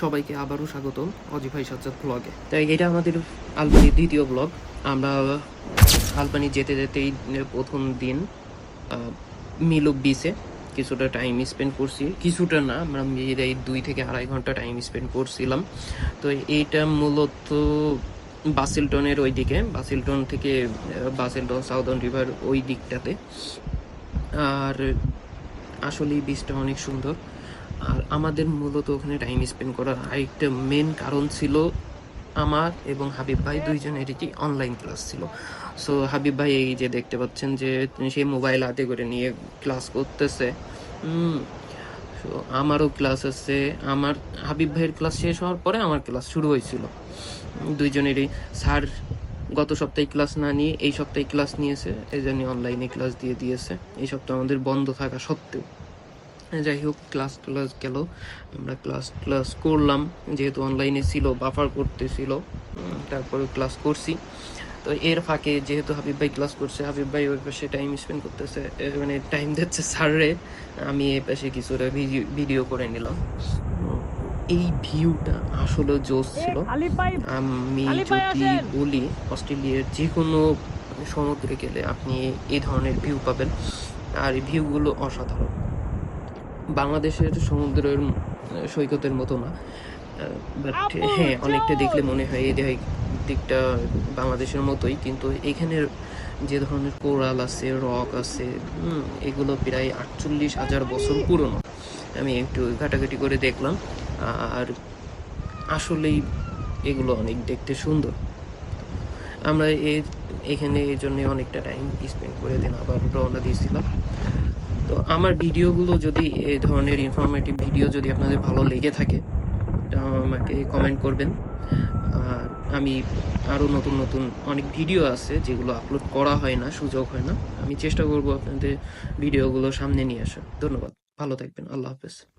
সবাইকে আবারও স্বাগতম অজিফাই সাজ্জাদ ব্লগে তাই এটা আমাদের আলবানির দ্বিতীয় ব্লগ আমরা আলবানি যেতে যেতেই প্রথম দিন মিলুক বিচে কিছুটা টাইম স্পেন্ড করছি। কিছুটা না, আমরা এই দুই থেকে আড়াই ঘণ্টা টাইম স্পেন্ড করছিলাম। তো এইটা মূলত বাসিলটনের ওই দিকে বাসিলটন থেকে বাসিলটন সাউদার্ন রিভার ওই দিকটাতে। আর আসলে বীজটা অনেক সুন্দর। আর আমাদের মূলত ওখানে টাইম স্পেন্ড করার আরেকটা মেন কারণ ছিল আমার এবং হাবিব ভাই দুইজনেরই অনলাইন ক্লাস ছিল। সো হাবিব ভাই এই যে দেখতে পাচ্ছেন যে সে মোবাইল হাতে করে নিয়ে ক্লাস করতেছে। তো আমারও ক্লাস আছে। আমার, হাবিব ভাইয়ের ক্লাস শেষ হওয়ার পরে আমার ক্লাস শুরু হয়েছিল। দুইজনেরই স্যার গত সপ্তাহে ক্লাস না নিয়ে এই সপ্তাহে ক্লাস নিয়েছে। এই জন্য অনলাইনে ক্লাস দিয়ে দিয়েছে। এই সপ্তাহে আমাদের বন্ধ থাকা সত্ত্বেও। যাই হোক ক্লাস ক্লাস গেল। আমরা ক্লাস ক্লাস করলাম যেহেতু অনলাইনে ছিল বাফার করতেছিল। তারপরে ক্লাস করছি। তো এর ফাঁকে যেহেতু হাবিব ভাই ক্লাস করছে হাবিব ভাই ওই পাশে টাইম স্পেন্ড করতেছে মানে টাইম দিচ্ছে স্যাররে আমি এই পাশে কিছুটা ভিডিও করে নিলাম। এই ভিউটা আসলে জোস ছিল। আমি যদি বলি অস্ট্রেলিয়ার যে কোনো সমুদ্রে গেলে আপনি এই ধরনের ভিউ পাবেন। আর এই ভিউগুলো অসাধারণ। বাংলাদেশের সমুদ্রের সৈকতের মতো না। বাট হ্যাঁ অনেকটা দেখলে মনে হয় এই দিক- দিকটা বাংলাদেশের মতোই কিন্তু এখানের যে ধরনের কোরাল আছে রক আছে এগুলো প্রায় আটচল্লিশ হাজার বছর পুরনো। আমি একটু ঘাটাঘাটি করে দেখলাম আর আসলেই এগুলো অনেক দেখতে সুন্দর। আমরা এই এখানে এই জন্য অনেকটা টাইম স্পেন্ড করে দিন আবার রওনা দিয়েছিলাম। তো আমার ভিডিওগুলো যদি এ ধরনের ইনফরমেটিভ ভিডিও যদি আপনাদের ভালো লেগে থাকে আমাকে কমেন্ট করবেন। আর আমি আরও নতুন নতুন অনেক ভিডিও আছে যেগুলো আপলোড করা হয় না, সুযোগ হয় না। আমি চেষ্টা করব আপনাদের ভিডিওগুলো সামনে নিয়ে আসার। ধন্যবাদ। ভালো থাকবেন। আল্লাহ হাফেজ।